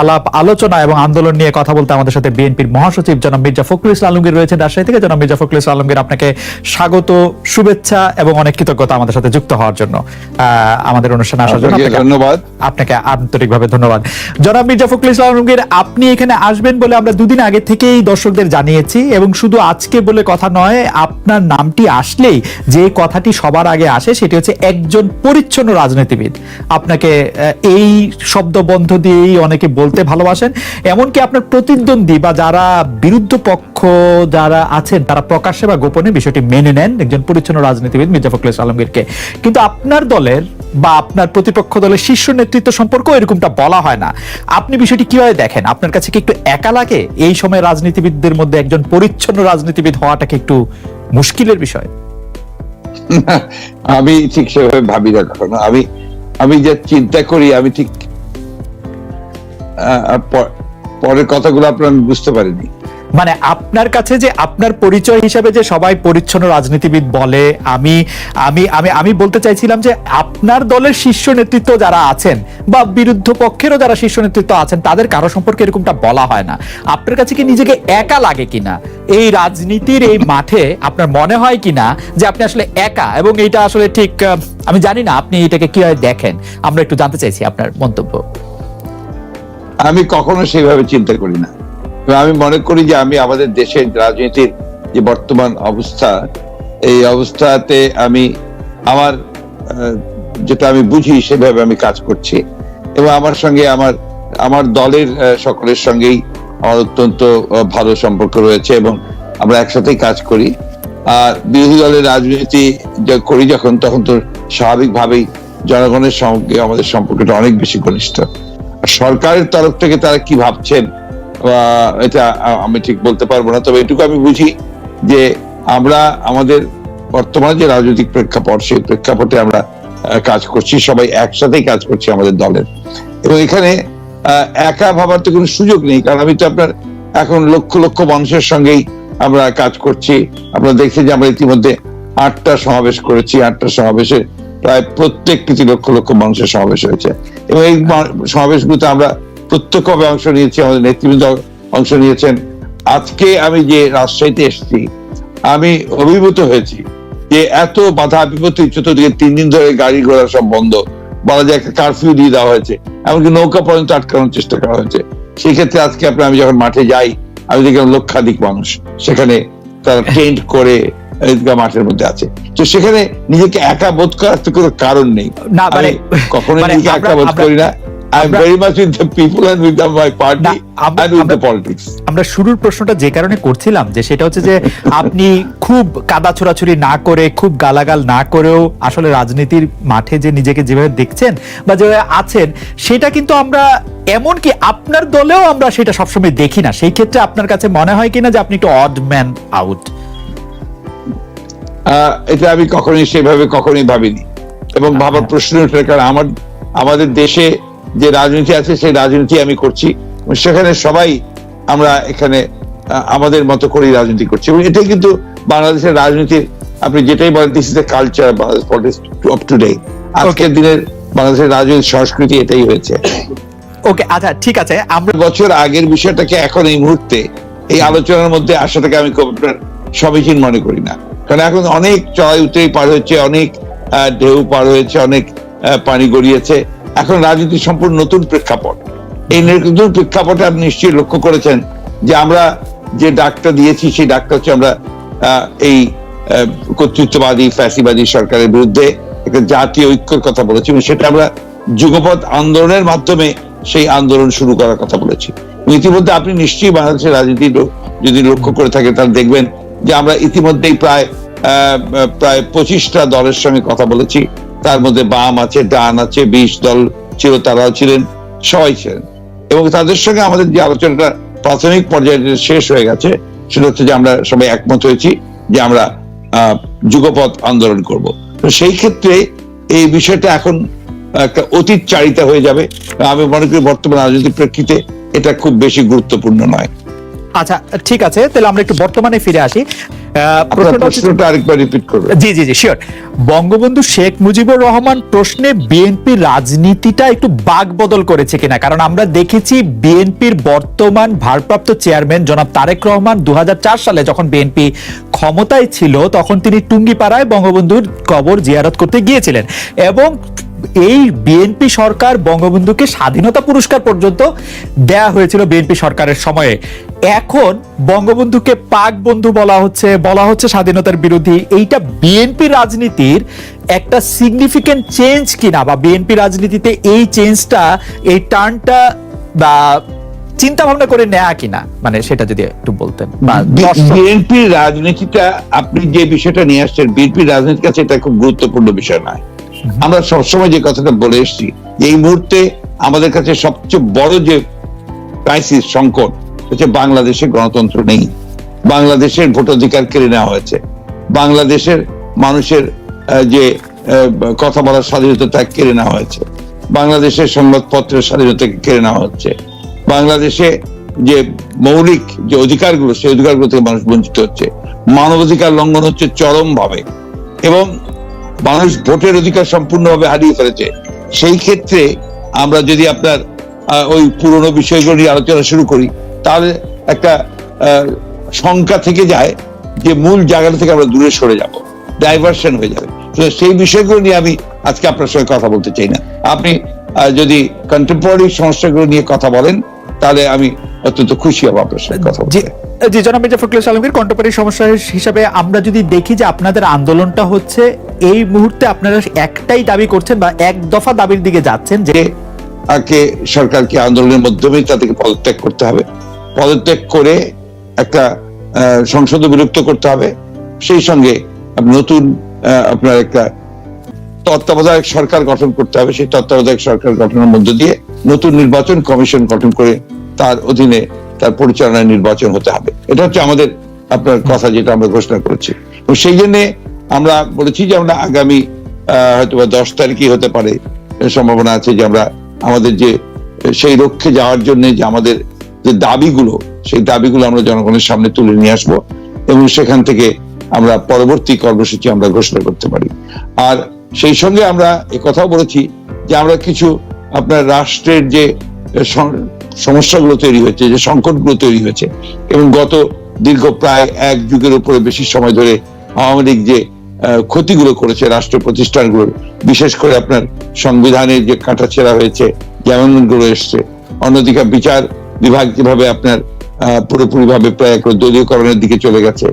আলাপ আলোচনা এবং আন্দোলন নিয়ে কথা বলতে আমাদের সাথে বিএনপির মহাসচিব জনাব মির্জা ফখরুল ইসলাম আলমগীর রয়েছেন। রাজশাহী থেকে জনাব মির্জা ফখরুল ইসলাম আলমগীর আপনাকে স্বাগত শুভেচ্ছা এবং অনেক কৃতজ্ঞতা আমাদের সাথে যুক্ত হওয়ার জন্য। আমাদের অনুষ্ঠানে আসার জন্য ধন্যবাদ। আপনাকে আন্তরিকভাবে ধন্যবাদ। জনাব মির্জা ফখরুল ইসলাম আলমগীর আপনি এখানে আসবেন বলে আমরা দুদিন আগে থেকেই দর্শকদের জানিয়েছি এবং শুধু আজকে বলে কথা নয় আপনার নামটি আসলেই যে কথাটি সবার আগে আসে সেটি হচ্ছে একজন পরিচ্ছন্ন রাজনীতিবিদ। আপনাকে এই শব্দ বন্ধ দিয়েই অনেকে বলতে ভালোবাসেন। এমনকি আপনার প্রতিদ্বন্দ্বী বা যারা বিরুদ্ধ পক্ষ যারা আছেন, তারা প্রকাশ্যে বা গোপনে বিষয়টি মেনে নেন একজন পরিচ্ছন্ন রাজনীতিবিদ মির্জা ফখরুল আলমগীরকে। কিন্তু আপনার দলের বা আপনার প্রতিপক্ষ দলের শীর্ষ নেতৃত্ব সম্পর্ক এরকমটা বলা হয় না। আপনি বিষয়টি কীভাবে দেখেন? আপনার কাছে কি একটু একা লাগে এই সময় রাজনীতিবিদদের মধ্যে একজন পরিচ্ছন্ন রাজনীতিবিদ হওয়াটা কি একটু মুশকিলের বিষয়? আমি ঠিক সেভাবে ভাবি না আমি আমি যে চিন্তা করি, আমি ঠিক পরের কথাগুলো আপনার বুঝতে পারিনি। মানে আপনার কাছে যে আপনার পরিচয় হিসাবে যে সবাই পরিচ্ছন্ন রাজনীতিবিদ বলে, আমি আমি আমি আমি বলতে চাইছিলাম যে আপনার দলের শীর্ষ নেতৃত্ব যারা আছেন বা বিরুদ্ধ পক্ষেরও যারা শীর্ষ নেতৃত্ব আছেন, তাদের কারও সম্পর্কে এরকমটা বলা হয় না। আপনার কাছে কি নিজেকে একা লাগে কিনা? এই রাজনীতির এই মাঠে আপনার মনে হয় কিনা যে আপনি আসলে একা এবং এইটা আসলে ঠিক আমি জানি না আপনি এটাকে কীভাবে দেখেন। আমরা একটু জানতে চাইছি আপনার মন্তব্য। আমি কখনো সেইভাবে চিন্তা করি না। আমি মনে করি যে আমি আমাদের দেশের রাজনীতির যে বর্তমান অবস্থা, এই অবস্থাতে আমি আমার যেটা আমি বুঝি সেভাবে আমি কাজ করছি। এবং আমার সঙ্গে আমার আমার দলের সকলের সঙ্গেই আমার অত্যন্ত ভালো সম্পর্ক রয়েছে এবং আমরা একসাথেই কাজ করি। আর বিরোধী দলের রাজনীতি করি যখন, তখন তো স্বাভাবিকভাবেই জনগণের সঙ্গে আমাদের সম্পর্কটা অনেক বেশি ঘনিষ্ঠ। সরকারের তরফ থেকে তারা কি ভাবছেন এটা আমি ঠিক বলতে পারব না, তবে এটুকু আমি বুঝি যে আমরা আমাদের বর্তমানে যে রাজনৈতিক প্রেক্ষাপট, সেই প্রেক্ষাপটে আমরা কাজ করছি, সবাই একসাথেই কাজ করছি আমাদের দলের। এবং এখানে একা ভাবার তো কোনো সুযোগ নেই, কারণ আমি তো আপনার এখন লক্ষ লক্ষ মানুষের সঙ্গেই আমরা কাজ করছি। আপনারা দেখছেন যে আমরা ইতিমধ্যে আটটা সমাবেশ করেছি, আটটা সমাবেশে প্রায় প্রত্যেক প্রতি লক্ষ লক্ষ মানুষের সমাবেশ হয়েছে। এবং এই সমাবেশগুলোতে আমরা প্রত্যক্ষভাবে অংশ নিয়েছি, আমাদের নেতৃবৃন্দ অংশ নিয়েছেন। আজকে আমি যে রাজশাহীতে এসেছি, আমি অভিভূত হয়েছি যে এত বাধা বিপত্তি চতুর্দিকে তিন দিন ধরে গাড়ি ঘোড়া সব বন্ধ। বলা যায় একটা কারফিউ দিয়ে দেওয়া হয়েছে। এমনকি নৌকা পর্যন্ত আটকানোর চেষ্টা করা হয়েছে। সেক্ষেত্রে আজকে আপনি, আমি যখন মাঠে যাই, আমি দেখলাম লক্ষাধিক মানুষ। সেখানে তারা টেন্ট করে ঈদগাহ মাঠের মধ্যে আছে। তো সেখানে নিজেকে একা বোধ করার তো কোনো কারণ নেই। না, মানে- আমি কখনোই মানে নিজেকে একা বোধ করি না। আমরা- শুরুর প্রশ্নটা যে কারণে করছিলাম যে সেটা হচ্ছে যে আপনি খুব কাদা ছোড়াছুরি না করে খুব গালাগাল না করেও আসলে রাজনীতির মাঠে যে নিজেকে যেভাবে দেখছেন বা যেভাবে আছেন সেটা কিন্তু আমরা এমনকি আপনার দলেও আমরা সেটা সবসময় দেখি না। সেই ক্ষেত্রে আপনার কাছে মনে হয় কিনা যে আপনি একটু অড ম্যান আউট এটা আমি কখনোই সেভাবে কখনোই ভাবিনি। এবং ভাবার প্রশ্ন ওঠে কারণ আমার আমাদের দেশে যে রাজনীতি আছে সেই রাজনীতি আমি করছি। সেখানে সবাই আমরা এখানে আমাদের মতো করেই রাজনীতি করছি। এবং এটাই কিন্তু বাংলাদেশের রাজনীতির আপনি যেটাই বলেন this is the culture politics of today আজকের দিনের বাংলাদেশের রাজনৈতিক সংস্কৃতি এটাই হয়েছে। ওকে আচ্ছা ঠিক আছে আমরা বছর আগের বিষয়টাকে এখন এই মুহূর্তে এই আলোচনার মধ্যে আসাটাকে আমি খুব একটা সমীচীন মনে করি না। কারণ এখন অনেক চড়াই উতরাই পার হয়েছে, অনেক ঢেউ পার হয়েছে, অনেক পানি গড়িয়েছে। এখন রাজনীতি সম্পূর্ণ নতুন প্রেক্ষাপট। এই নতুন প্রেক্ষাপটে আপনি নিশ্চয়ই লক্ষ্য করেছেন যে আমরা যে ডাকটা দিয়েছি, সেই ডাকটা হচ্ছে আমরা এই কর্তৃত্ববাদী, ফ্যাসিবাদী সরকারের বিরুদ্ধে একটা জাতীয় ঐক্যের কথা বলেছি এবং সেটা আমরা যুগপৎ আন্দোলনের মাধ্যমে সেই আন্দোলন শুরু করার কথা বলেছি। ইতিমধ্যে আপনি নিশ্চয়ই বাংলাদেশের রাজনীতি যদি লক্ষ্য করে থাকেন তাহলে দেখবেন যে আমরা ইতিমধ্যেই প্রায় প্রায় পঁচিশটা দলের সঙ্গে কথা বলেছি। তার মধ্যে বাম আছে ডান আছে বিশ দল ছিল তারাও ছিলেন সবাই ছিলেন। এবং তাদের সঙ্গে আমাদের যে আলোচনাটা প্রাথমিক পর্যায়ে শেষ হয়ে গেছে সেটা হচ্ছে যে আমরা সবাই একমত হয়েছি যে আমরা আহ, যুগপৎ আন্দোলন করব। তো সেই ক্ষেত্রে এই বিষয়টা এখন একটা অতীত চারিতা হয়ে যাবে। আমি মনে করি বর্তমান রাজনৈতিক প্রেক্ষিতে এটা খুব বেশি গুরুত্বপূর্ণ নয়। আচ্ছা ঠিক আছে তাহলে আমরা একটু বর্তমানে ফিরে আসি। প্রশ্নটা আরেকবার রিপিট করবেন। জি জি জি শিওর বঙ্গবন্ধু শেখ মুজিবুর রহমান প্রশ্নে বিএনপি রাজনীতিটা একটু বাক বদল করেছে কিনা? কারণ আমরা দেখেছি বিএনপির বর্তমান ভারপ্রাপ্ত চেয়ারম্যান জনাব তারেক রহমান দু হাজার চার সালে যখন বিএনপি ক্ষমতায় ছিল তখন তিনি টুঙ্গিপাড়ায় বঙ্গবন্ধুর কবর জিয়ারত করতে গিয়েছিলেন। এবং এই বিএনপি সরকার বঙ্গবন্ধুকে স্বাধীনতা পুরস্কার পর্যন্ত দেয়া হয়েছিল বিএনপি সরকারের সময়ে। এখন বঙ্গবন্ধুকে পাক বন্ধু বলা হচ্ছে বলা হচ্ছে স্বাধীনতার বিরোধী। এইটা বিএনপি রাজনীতির একটা সিগনিফিকেন্ট চেঞ্জ কিনা বা বিএনপি রাজনীতিতে এই চেঞ্জটা এই টার্নটা বা চিন্তা ভাবনা করে নেয়া কিনা? মানে সেটা যদি একটু বলতেন। বা দর্শক- বিএনপির রাজনীতিটা আপনি যে বিষয়টা নিয়ে আসছেন বিএনপির রাজনীতির কাছে এটা খুব গুরুত্বপূর্ণ বিষয় নয়। আমরা সবসময় যে কথাটা বলে এসেছি এই মুহূর্তে আমাদের কাছে সবচেয়ে বড় যে ক্রাইসিস সংকট, হচ্ছে বাংলাদেশে গণতন্ত্র নেই। বাংলাদেশের ভোটাধিকার কেড়ে নেওয়া হয়েছে। বাংলাদেশের মানুষের যে কথা বলার স্বাধীনতা তা কেড়ে নেওয়া হয়েছে। বাংলাদেশের সংবাদপত্রের স্বাধীনতাকে কেড়ে নেওয়া হচ্ছে। বাংলাদেশে যে মৌলিক যে অধিকারগুলো, সেই অধিকারগুলো থেকে মানুষ বঞ্চিত হচ্ছে। মানবাধিকার লঙ্ঘন হচ্ছে চরম ভাবে এবং মানুষ ভোটের অধিকার সম্পূর্ণভাবে হারিয়ে ফেলেছে। সেই ক্ষেত্রে আমরা যদি আপনার ওই পুরনো বিষয়গুলো নিয়ে আলোচনা শুরু করি, তাহলে একটা শঙ্কা থেকে যায় যে মূল জায়গাটা থেকে আমরা দূরে সরে যাব ডাইভার্সন হয়ে যাবে। সেই বিষয়গুলো নিয়ে আমি আজকে আপনার সঙ্গে কথা বলতে চাই না। আপনি যদি কন্টেম্পোরারি সমস্যাগুলো নিয়ে কথা বলেন, তাহলে আমি অত্যন্ত খুশি হব আপনার সঙ্গে কথা জি জনাব মির্জা ফখরুল আলমগীর কন্টেম্পোরারি সমস্যা হিসাবে আমরা যদি দেখি যে আপনাদের আন্দোলনটা হচ্ছে এই মুহূর্তে আপনারা একটাই দাবি করছেন বা এক দফা দাবির দিকে যাচ্ছেন যে আগে সরকারকে আন্দোলনের মাধ্যমেই তাদেরকে পদত্যাগ করতে হবে। পদত্যাগ করে একটা সংসদ বিলুপ্ত করতে হবে। সেই সঙ্গে নতুন আপনার একটা তত্ত্বাবধায়ক সরকার গঠন করতে হবে। সেই তত্ত্বাবধায়ক সরকার গঠনের মধ্য দিয়ে নতুন নির্বাচন কমিশন গঠন করে তার অধীনে তার পরিচালনায় নির্বাচন হতে হবে। এটা হচ্ছে আমাদের আপনার কথা যেটা আমরা ঘোষণা করেছি। সেই জন্য আমরা বলেছি যে আমরা আগামী হয়তো বা দশ তারিখই হতে পারে সম্ভাবনা আছে যে আমরা আমাদের যে, সেই লক্ষ্যে যাওয়ার জন্য যে আমাদের যে দাবিগুলো, সেই দাবিগুলো আমরা জনগণের সামনে তুলে নিয়ে আসব এবং সেখান থেকে আমরা পরবর্তী কর্মসূচি আমরা ঘোষণা করতে পারি। আর সেই সঙ্গে আমরা কথাও বলেছি যে আমরা কিছু আপনার রাষ্ট্রের যে সমস্যাগুলো তৈরি হয়েছে, যে সংকটগুলো তৈরি হয়েছে এবং গত দীর্ঘ প্রায় এক যুগের উপরে বেশি সময় ধরে আওয়ামী লীগ যে ক্ষতিগুলো করেছে রাষ্ট্র প্রতিষ্ঠানগুলোর বিশেষ করে আপনার সংবিধানের যে কাটাছেড়া হয়েছে যেমনগুলো এসছে। অন্যদিকে বিচার বিভাগ যেভাবে আপনার পুরোপুরিভাবে প্রায় একটা দলীয়করণের দিকে চলে গেছে,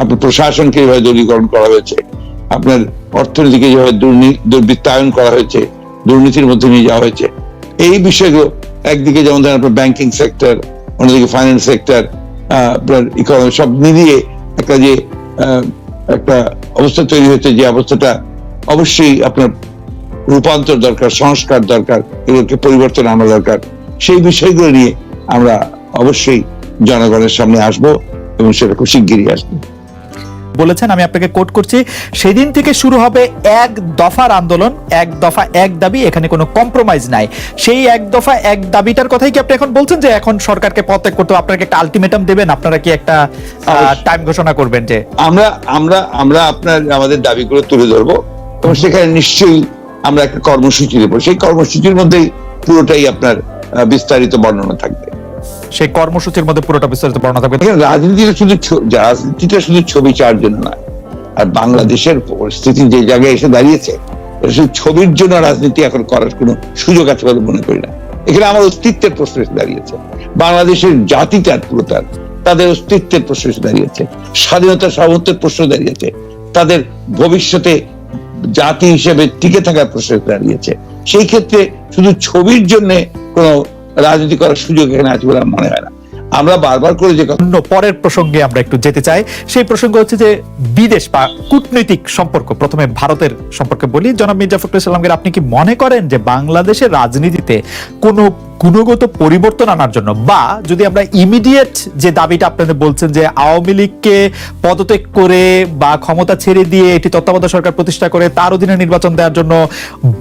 আপনার প্রশাসনকে যেভাবে দলীয়করণ করা হয়েছে, আপনার অর্থনীতিকে যেভাবে দুর্বৃত্তায়ন করা হয়েছে, দুর্নীতির মধ্যে নিয়ে যাওয়া হয়েছে। এই বিষয়গুলো একদিকে যেমন ধরেন আপনার ব্যাংকিং সেক্টর অন্যদিকে ফাইন্যান্স সেক্টর আপনার ইকোনমি সব মিলিয়ে একটা যে একটা অবস্থা তৈরি হয়েছে, যে অবস্থাটা অবশ্যই আপনার রূপান্তর দরকার, সংস্কার দরকার, এগুলোকে পরিবর্তন আনা দরকার। সেই বিষয়গুলো নিয়ে আমরা অবশ্যই জনগণের সামনে আসব এবং সেটা খুব শিগগিরই আসব। বলেছেন আমি আপনাকে কোট করছি সেদিন থেকে শুরু হবে এক দফার আন্দোলন এক দফা এক দাবি এখানে কোনো কম্প্রোমাইজ নাই। সেই এক দফা এক দাবিটার কথাই কি আপনি এখন বলছেন যে এখন সরকারকে পদত্যাগ করতে আপনাকে একটা আলটিমেটাম দেবেন আপনারা কি একটা টাইম ঘোষণা করবেন যে আমরা আমরা আমরা আপনার আমাদের দাবিগুলো তুলে ধরবো এবং সেখানে নিশ্চয়ই আমরা একটা কর্মসূচি দেবো সেই কর্মসূচির মধ্যেই পুরোটাই আপনার বিস্তারিত বর্ণনা থাকবে। সেই কর্মসূচির মধ্যে পুরোটা বিস্তারিত বর্ণনা থাকবে। রাজনীতিটা শুধু রাজনীতিটা শুধু ছবি চাওয়ার জন্য নয়। আর বাংলাদেশের পরিস্থিতি যে জায়গায় এসে দাঁড়িয়েছে শুধু ছবির জন্য রাজনীতি এখন করার কোনো সুযোগ আছে বলে মনে করি না। এখানে আমার অস্তিত্বের প্রশ্ন এসে দাঁড়িয়েছে। বাংলাদেশের জাতিটার পুরোটার তাদের অস্তিত্বের প্রশ্ন এসে দাঁড়িয়েছে। স্বাধীনতা সার্বত্বের প্রশ্ন দাঁড়িয়েছে। তাদের ভবিষ্যতে জাতি হিসেবে টিকে থাকার প্রশ্ন দাঁড়িয়েছে। সেই ক্ষেত্রে শুধু ছবির জন্য কোনো রাজনীতি করার সুযোগ এখানে আছে বলে মনে হয় না। আমরা বারবার করে যে অন্য পরের প্রসঙ্গে আমরা একটু যেতে চাই। সেই প্রসঙ্গ হচ্ছে যে বিদেশ বা কূটনৈতিক সম্পর্ক, প্রথমে ভারতের সম্পর্কে বলি। জনাব মির্জা ফখরুল ইসলামকে আপনি কি মনে করেন যে বাংলাদেশের রাজনীতিতে কোনো গুণগত পরিবর্তন আনার জন্য বা যদি আমরা ইমিডিয়েট যে দাবিটা আপনাদের বলছেন যে আওয়ামী লীগকে পদত্যাগ করে বা ক্ষমতা ছেড়ে দিয়ে এটি তত্ত্বাবধায়ক সরকার প্রতিষ্ঠা করে, তার অধীনে নির্বাচন দেওয়ার জন্য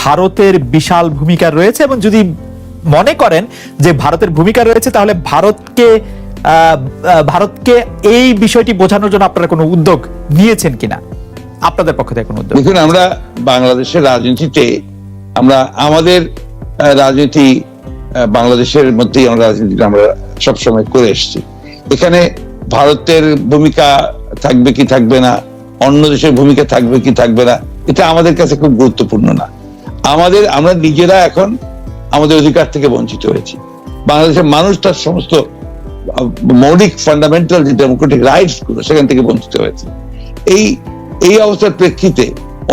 ভারতের বিশাল ভূমিকা রয়েছে এবং যদি মনে করেন যে ভারতের ভূমিকা রয়েছে, তাহলে ভারতকে ভারতকে এই বিষয়টি বোঝানোর জন্য আপনারা কোনো উদ্যোগ নিয়েছেন কিনা? আপনাদের পক্ষ থেকে কোনো উদ্যোগ? দেখুন, আমরা বাংলাদেশের রাজনীতিতে, আমরা আমাদের রাজনীতি বাংলাদেশের মধ্যেই আমরা রাজনীতিটা আমরা সবসময় করে এসেছি। এখানে ভারতের ভূমিকা থাকবে কি থাকবে না, অন্য দেশের ভূমিকা থাকবে কি থাকবে না, এটা আমাদের কাছে খুব গুরুত্বপূর্ণ না। আমাদের, আমরা নিজেরা এখন আমাদের অধিকার থেকে বঞ্চিত হয়েছি। বাংলাদেশের মানুষ তার সমস্ত মৌলিক ফান্ডামেন্টাল যে ডেমোক্রেটিক রাইটসগুলো সেখান থেকে বঞ্চিত হয়েছে। এই এই অবস্থার প্রেক্ষিতে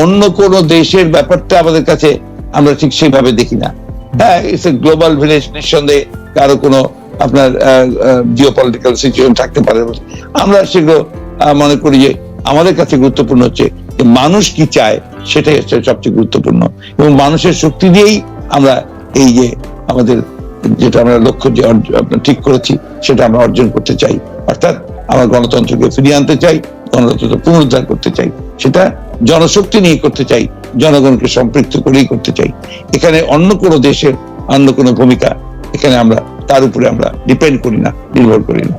অন্য কোন দেশের ব্যাপারটা আমাদের কাছে আমরা ঠিক সেইভাবে দেখি না। হ্যাঁ ইটস এ গ্লোবাল ভিলেজ নিঃসন্দেহে কারও কোনো আপনার জিও পলিটিক্যাল সিচুয়েশন থাকতে পারে। আমরা সেগুলো মনে করি যে আমাদের কাছে গুরুত্বপূর্ণ হচ্ছে মানুষ কি চায়, সেটাই হচ্ছে সবচেয়ে গুরুত্বপূর্ণ। এবং মানুষের শক্তি দিয়েই আমরা এই যে আমাদের যেটা আমরা লক্ষ্য যে ঠিক করেছি, সেটা আমরা অর্জন করতে চাই। অর্থাৎ আমরা গণতন্ত্রকে ফিরিয়ে আনতে চাই গণতন্ত্র পুনরুদ্ধার করতে চাই। সেটা জনশক্তি নিয়ে করতে চাই, জনগণকে সম্পৃক্ত করেই করতে চাই। এখানে অন্য কোনো দেশের অন্য কোনো ভূমিকা এখানে আমরা, তার উপরে আমরা ডিপেন্ড করি না, নির্ভর করি না।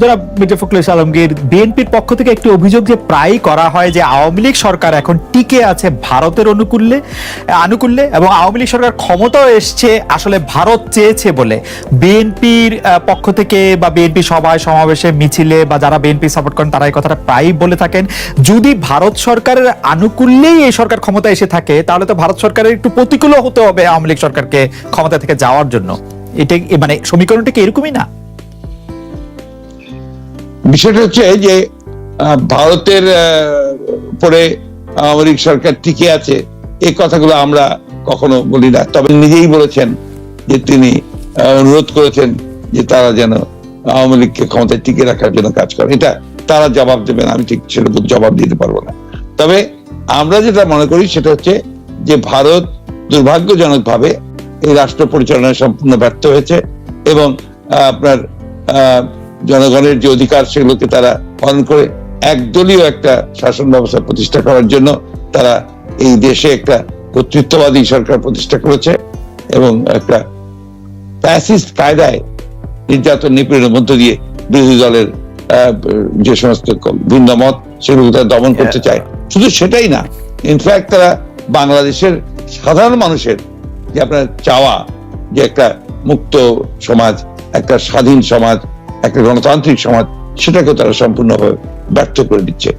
যারা মির্জা ফখরুল আলমগীর, বিএনপির পক্ষ থেকে একটি অভিযোগ যে প্রায়ই করা হয় যে আওয়ামী লীগ সরকার এখন টিকে আছে ভারতের অনুকূল্যে আনুকূল্যে এবং আওয়ামী লীগ সরকার ক্ষমতাও এসছে, আসলে ভারত চেয়েছে বলে। বিএনপির পক্ষ থেকে বা বিএনপি সভায় সমাবেশে মিছিলে বা যারা বিএনপি সাপোর্ট করেন, তারা এই কথাটা প্রায়ই বলে থাকেন, যদি ভারত সরকারের আনুকূল্যেই এই সরকার ক্ষমতা এসে থাকে, তাহলে তো ভারত সরকারের একটু প্রতিকূলও হতে হবে আওয়ামী লীগ সরকারকে ক্ষমতা থেকে যাওয়ার জন্য। এটা মানে সমীকরণটা কি এরকমই না? বিষয়টা হচ্ছে যে ভারতের পরে আওয়ামী সরকার টিকে আছে এই কথাগুলো আমরা কখনো বলি না। তবে নিজেই বলেছেন যে তিনি অনুরোধ করেছেন যে তারা যেন আওয়ামী লীগকে ক্ষমতায় টিকে রাখার জন্য কাজ করে। এটা তারা জবাব দেবেন, আমি ঠিক সেটা জবাব দিতে পারব না। তবে আমরা যেটা মনে করি সেটা হচ্ছে যে ভারত দুর্ভাগ্যজনক ভাবে এই রাষ্ট্র পরিচালনায় সম্পূর্ণ ব্যর্থ হয়েছে এবং আপনার জনগণের যে অধিকার সেগুলোকে তারা পালন করে একদলীয় একটা শাসন ব্যবস্থা প্রতিষ্ঠা করার জন্য তারা এই দেশে একটা কর্তৃত্ববাদী সরকার প্রতিষ্ঠা করেছে এবং একটা প্যাসিস্ট কায়দায় নির্যাতন নিপীড়নের মধ্য দিয়ে বিরোধী দলের যে সমস্ত ভিন্ন মত সেগুলো তারা দমন করতে চায়। শুধু সেটাই না ইনফ্যাক্ট তারা বাংলাদেশের সাধারণ মানুষের যে আপনার চাওয়া যে একটা মুক্ত সমাজ একটা স্বাধীন সমাজ একটা গণতান্ত্রিক সমাজ সেটাকেও তারা সম্পূর্ণভাবে ব্যর্থ করে দিচ্ছে।